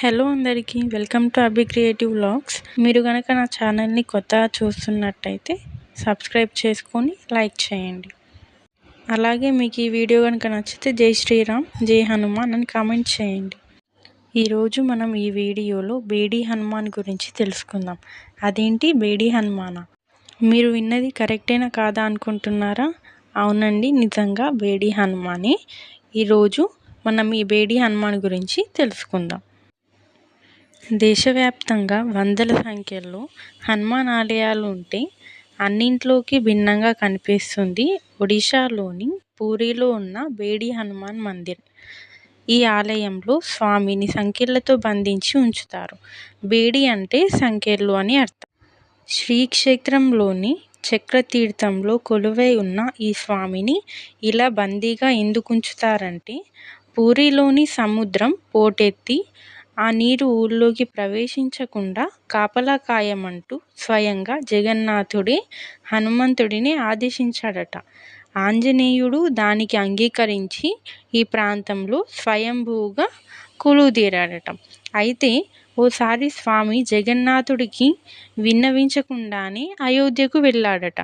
Hello అందరికీ welcome to Abi creative vlogs. మీరు కనుక నా ఛానల్ని కొత్తగా చూస్తున్నట్టయితే సబ్స్క్రైబ్ చేసుకొని లైక్ చేయండి. అలాగే మీకు ఈ వీడియో కనుక నచ్చితే జై శ్రీరామ్ జై హనుమాన్ అని కామెంట్ చేయండి. ఈరోజు మనం ఈ వీడియోలో బేడీ హనుమాన్ గురించి తెలుసుకుందాం. అదేంటి బేడీ హనుమానా? మీరు విన్నది కరెక్టేనా కాదా అనుకుంటున్నారా? అవునండి నిజంగా బేడీ హనుమానే. ఈరోజు మనం ఈ బేడీ హనుమాన్ గురించి తెలుసుకుందాం. దేశవ్యాప్తంగా వందల సంఖ్యలో హనుమాన్ ఆలయాలు ఉంటే అన్నింట్లోకి భిన్నంగా కనిపిస్తుంది ఒడిశాలోని పూరిలో ఉన్న బేడి హనుమాన్ మందిర్. ఈ ఆలయంలో స్వామిని సంఖ్యలతో బంధించి ఉంచుతారు. బేడి అంటే సంఖ్యలు అని అర్థం. శ్రీక్షేత్రంలోని చక్రతీర్థంలో కొలువై ఉన్న ఈ స్వామిని ఇలా బందీగా ఎందుకు ఉంచుతారంటే పూరిలోని సముద్రం పోటెత్తి ఆ నీరు ఊళ్ళోకి ప్రవేశించకుండా కాపలా కాయమంటూ స్వయంగా జగన్నాథుడే హనుమంతుడిని ఆదేశించాడట. ఆంజనేయుడు దానికి అంగీకరించి ఈ ప్రాంతంలో స్వయంభూగా కొలువుదీరాడట అయితే ఓసారి స్వామి జగన్నాథుడికి విన్నవించకుండానే అయోధ్యకు వెళ్ళాడట.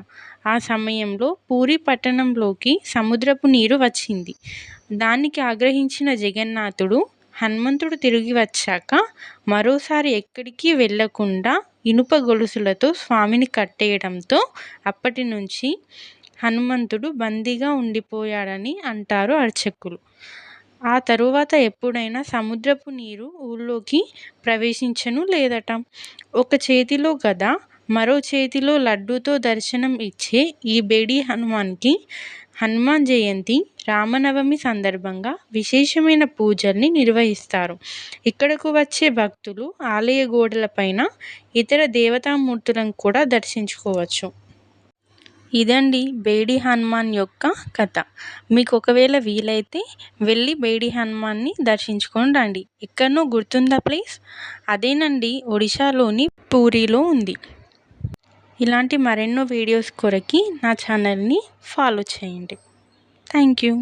ఆ సమయంలో పూరి పట్టణంలోకి సముద్రపు నీరు వచ్చింది. దానికి ఆగ్రహించిన జగన్నాథుడు హనుమంతుడు తిరిగి వచ్చాక మరోసారి ఎక్కడికి వెళ్ళకుండా ఇనుప గొలుసులతో స్వామిని కట్టేయడంతో అప్పటి నుంచి హనుమంతుడు బందీగా ఉండిపోయాడని అంటారు అర్చకులు. ఆ తరువాత ఎప్పుడైనా సముద్రపు నీరు ఊళ్ళోకి ప్రవేశించను లేదట. ఒక చేతిలో గద మరో చేతిలో లడ్డూతో దర్శనం ఇచ్చే ఈ బేడి హనుమాన్కి హనుమాన్ జయంతి రామనవమి సందర్భంగా విశేషమైన పూజల్ని నిర్వహిస్తారు. ఇక్కడకు వచ్చే భక్తులు ఆలయ గోడలపైన ఇతర దేవతామూర్తులను కూడా దర్శించుకోవచ్చు. ఇదండి బేడి హనుమాన్ యొక్క కథ. మీకు ఒకవేళ వీలైతే వెళ్ళి బేడి హనుమాన్ని దర్శించుకొని రండి ఎక్కడనో గుర్తుందా ప్లేస్ అదేనండి ఒడిశాలోని పూరిలో ఉంది. ఇలాంటి మరెన్నో వీడియోస్ కొరకి నా ఛానల్ని ఫాలో చేయండి. Thank you.